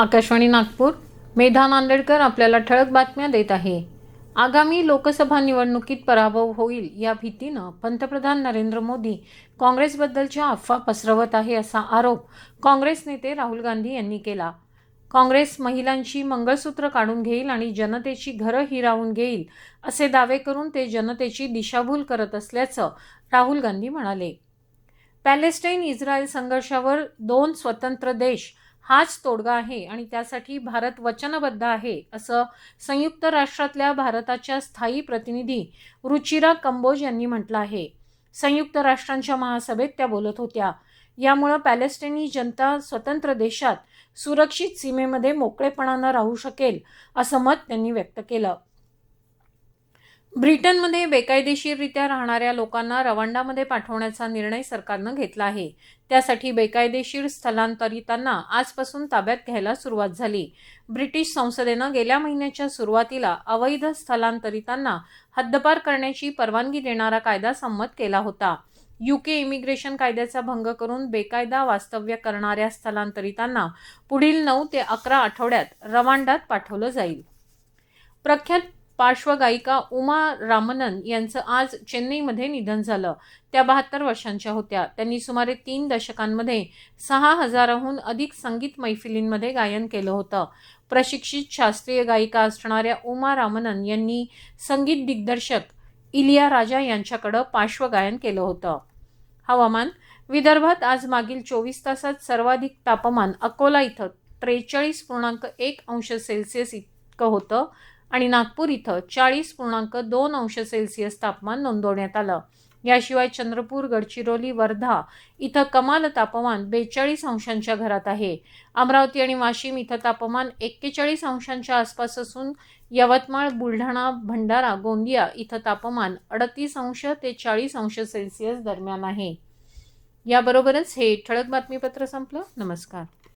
आकाशवाणी नागपूर मेधा नांदेडकर आपल्याला ठळक बातम्या देत आहे. आगामी लोकसभा निवडणुकीत पराभव होईल या भीतीनं पंतप्रधान नरेंद्र मोदी काँग्रेसबद्दलच्या अफवा पसरवत आहे असा आरोप काँग्रेस नेते राहुल गांधी यांनी केला. काँग्रेस महिलांची मंगळसूत्र काढून घेईल आणि जनतेची घरं हिरावून घेईल असे दावे करून ते जनतेची दिशाभूल करत असल्याचं राहुल गांधी म्हणाले. पॅलेस्टाईन इस्रायल संघर्षावर दोन स्वतंत्र देश हाच तोडगा आहे आणि त्यासाठी भारत वचनबद्ध आहे असं संयुक्त राष्ट्रातल्या भारताच्या स्थायी प्रतिनिधी रुचिरा कंबोज यांनी म्हटलं आहे. संयुक्त राष्ट्रांच्या महासभेत त्या बोलत होत्या. यामुळं पॅलेस्टिनी जनता स्वतंत्र देशात सुरक्षित सीमेमध्ये मोकळेपणानं राहू शकेल असं मत त्यांनी व्यक्त केलं. ब्रिटनमध्ये बेकायदेशीररित्या राहणाऱ्या लोकांना रवांडामध्ये पाठवण्याचा निर्णय सरकारनं घेतला आहे. त्यासाठी बेकायदेशीर स्थलांतरितांना आजपासून ताब्यात घ्यायला सुरुवात झाली. ब्रिटिश संसदेनं गेल्या महिन्याच्या सुरुवातीला अवैध स्थलांतरितांना हद्दपार करण्याची परवानगी देणारा कायदा संमत केला होता. युके इमिग्रेशन कायद्याचा भंग करून बेकायदा वास्तव्य करणाऱ्या स्थलांतरितांना पुढील नऊ ते अकरा आठवड्यात रवांडात पाठवलं जाईल. प्रख्यात पार्श्वगायिका उमा रामनन यांचं आज चेन्नईमध्ये निधन झालं. त्या बहात्तर वर्षांच्या होत्या. त्यांनी सुमारे तीन दशकांमध्ये सहा हजाराहून अधिक संगीत मैफिलींमध्ये गायन केलं होतं. प्रशिक्षित शास्त्रीय गायिका असणाऱ्या उमा रामनन यांनी संगीत दिग्दर्शक इलिया राजा यांच्याकडं पार्श्वगायन केलं होतं. हवामान विदर्भात आज मागील चोवीस तासात सर्वाधिक तापमान अकोला इथं त्रेचाळीस पूर्णांक एक अंश सेल्सिअस इतकं होतं. आणि नागपूर इथं चाळीस पूर्णांक दोन अंश सेल्सिअस तापमान नोंदवण्यात आलं. याशिवाय चंद्रपूर गडचिरोली वर्धा इथं कमाल तापमान बेचाळीस अंशांच्या घरात आहे. अमरावती आणि वाशिम इथं तापमान एक्केचाळीस अंशांच्या आसपास असून यवतमाळ बुलढाणा भंडारा गोंदिया इथं तापमान अडतीस अंश ते चाळीस अंश सेल्सिअस दरम्यान आहे. याबरोबरच हे ठळक बातमीपत्र संपलं. नमस्कार.